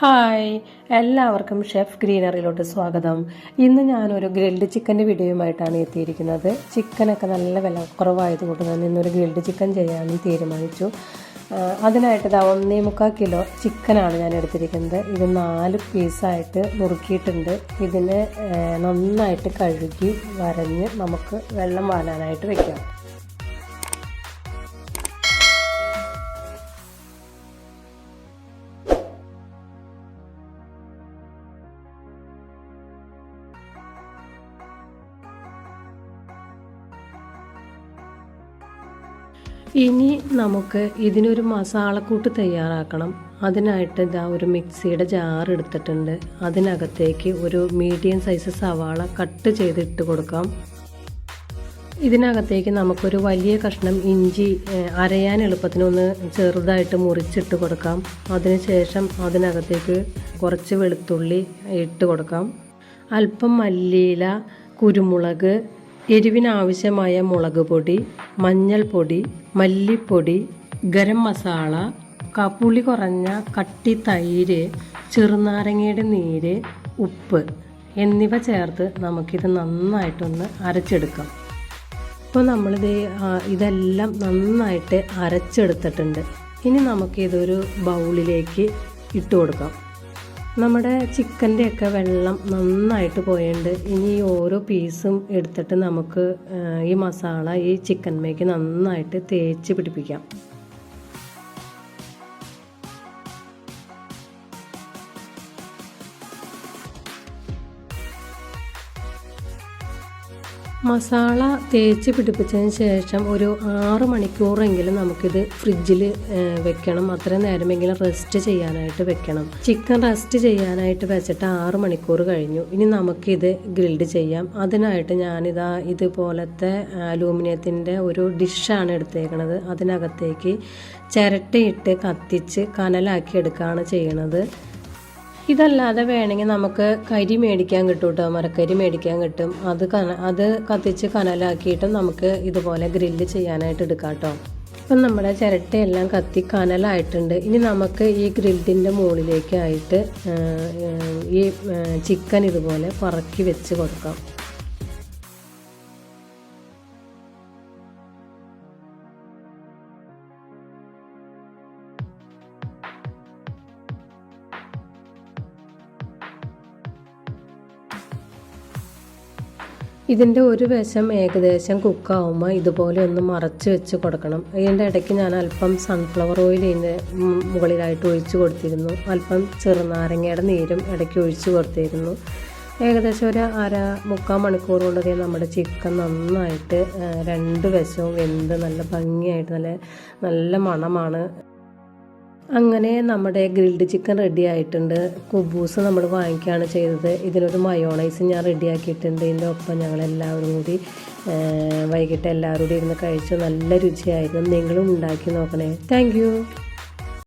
Hi എല്ലാവർക്കും chef ഗ്രീനറിയിലോട്ട് സ്വാഗതം. ഇന്ന് ഞാനൊരു ഗ്രിൽഡ് ചിക്കന്റെ വീഡിയോയുമായിട്ടാണ് എത്തിയിരിക്കുന്നത്. ചിക്കനൊക്കെ നല്ല വില കുറവായതുകൊണ്ട് തന്നെ ഇന്നൊരു ഗ്രിൽഡ് ചിക്കൻ ചെയ്യാമെന്ന് തീരുമാനിച്ചു. അതിനായിട്ട് ഇതാ ഒന്നേ മുക്കാൽ കിലോ ചിക്കനാണ് ഞാൻ എടുത്തിരിക്കുന്നത്. ഇത് നാല് പീസായിട്ട് നുറുക്കിയിട്ടുണ്ട്. ഇതിനെ നന്നായിട്ട് കഴുകി വരഞ്ഞ് നമുക്ക് വെള്ളം വാലാനായിട്ട് വെക്കാം. ഇനി നമുക്ക് ഇതിനൊരു മസാലക്കൂട്ട് തയ്യാറാക്കണം. അതിനായിട്ട് ഇതാ ഒരു മിക്സിയുടെ ജാർ എടുത്തിട്ടുണ്ട്. അതിനകത്തേക്ക് ഒരു മീഡിയം സൈസ് സവാള കട്ട് ചെയ്തിട്ട് കൊടുക്കാം. ഇതിനകത്തേക്ക് നമുക്കൊരു വലിയ കഷ്ണം ഇഞ്ചി അരയാൻ എളുപ്പത്തിനൊന്ന് ചെറുതായിട്ട് മുറിച്ചിട്ട് കൊടുക്കാം. അതിനുശേഷം അതിനകത്തേക്ക് കുറച്ച് വെളുത്തുള്ളി ഇട്ട് കൊടുക്കാം. അല്പം മല്ലിയില കുരുമുളക് എരിവിനാവശ്യമായ മുളക് പൊടി മഞ്ഞൾപ്പൊടി മല്ലിപ്പൊടി ഗരം മസാല കപ്പുളി കുറഞ്ഞ കട്ടി തൈര് ചെറുനാരങ്ങയുടെ നീര് ഉപ്പ് എന്നിവ ചേർത്ത് നമുക്കിത് നന്നായിട്ടൊന്ന് അരച്ചെടുക്കാം. ഇപ്പോൾ നമ്മളിത് ഇതെല്ലാം നന്നായിട്ട് അരച്ചെടുത്തിട്ടുണ്ട്. ഇനി നമുക്കിതൊരു ബൗളിലേക്ക് ഇട്ട് കൊടുക്കാം. നമ്മുടെ ചിക്കന്റെ ഒക്കെ വെള്ളം നന്നായിട്ട് പോയുണ്ട്. ഇനി ഓരോ പീസും എടുത്തിട്ട് നമുക്ക് ഈ മസാല ഈ ചിക്കൻ മേക്ക് നന്നായിട്ട് തേച്ച് പിടിപ്പിക്കാം. മസാല തേച്ച് പിടിപ്പിച്ചതിന് ശേഷം ഒരു ആറ് മണിക്കൂറെങ്കിലും നമുക്കിത് ഫ്രിഡ്ജിൽ വെക്കണം. അത്രയും നേരമെങ്കിലും റെസ്റ്റ് ചെയ്യാനായിട്ട് വെക്കണം. ചിക്കൻ റെസ്റ്റ് ചെയ്യാനായിട്ട് വെച്ചിട്ട് ആറ് മണിക്കൂർ കഴിഞ്ഞു. ഇനി നമുക്കിത് ഗ്രിൽഡ് ചെയ്യാം. അതിനായിട്ട് ഞാനിതാ ഇതുപോലത്തെ അലൂമിനിയത്തിന്റെ ഒരു ഡിഷാണ് എടുത്തേക്കണത്. അതിനകത്തേക്ക് ചിരട്ടയിട്ട് കത്തിച്ച് കനലാക്കി എടുക്കുകയാണ് ചെയ്യണത്. ഇതല്ലാതെ വേണമെങ്കിൽ നമുക്ക് കരി മേടിക്കാൻ കിട്ടും കേട്ടോ മരക്കരി മേടിക്കാൻ കിട്ടും. അത് കന അത് കത്തിച്ച് കനലാക്കിയിട്ടും നമുക്ക് ഇതുപോലെ ഗ്രില്ല് ചെയ്യാനായിട്ട് എടുക്കാം കേട്ടോ ഇപ്പം നമ്മുടെ ചിരട്ടയെല്ലാം കത്തി കനലായിട്ടുണ്ട്. ഇനി നമുക്ക് ഈ ഗ്രില്ലിന്റെ മുകളിലേക്കായിട്ട് ഈ ചിക്കൻ ഇതുപോലെ പറക്കി വെച്ച് കൊടുക്കാം. ഇതിന്റെ ഒരു വശം ഏകദേശം കുക്കാവുമ്പോൾ ഇതുപോലെ ഒന്ന് മറച്ച് വെച്ച് കൊടുക്കണം. ഇതിന്റെ ഇടയ്ക്ക് ഞാൻ അല്പം സൺഫ്ലവർ ഓയിൽ ഇതിന്റെ മുകളിലായിട്ട് ഒഴിച്ചു കൊടുത്തിരുന്നു. അല്പം ചെറുനാരങ്ങയുടെ നീരും ഇടയ്ക്ക് ഒഴിച്ച് കൊടുത്തിരുന്നു. ഏകദേശം ഒരു അര മുക്കാൽ മണിക്കൂർ കൊണ്ട് ദേ നമ്മുടെ ചിക്കൻ നന്നായിട്ട് രണ്ട് വശവും വെന്ത് നല്ല ഭംഗിയായിട്ട് നല്ല നല്ല മണമാണ്. അങ്ങനെ നമ്മുടെ ഗ്രിൽഡ് ചിക്കൻ റെഡി ആയിട്ടുണ്ട്. കുബൂസ് നമ്മൾ വാങ്ങിക്കുകയാണ് ചെയ്തത്. ഇതിനൊരു മയോണൈസ് ഞാൻ റെഡിയാക്കിയിട്ടുണ്ട് ഇതിന്റെ ഒപ്പം ഞങ്ങൾ എല്ലാവരും കൂടി വൈകിട്ട് എല്ലാവരും കൂടി ഇരുന്ന് കഴിച്ചു നല്ല രുചിയായിരുന്നു. നിങ്ങളും ഉണ്ടാക്കി നോക്കണേ. താങ്ക്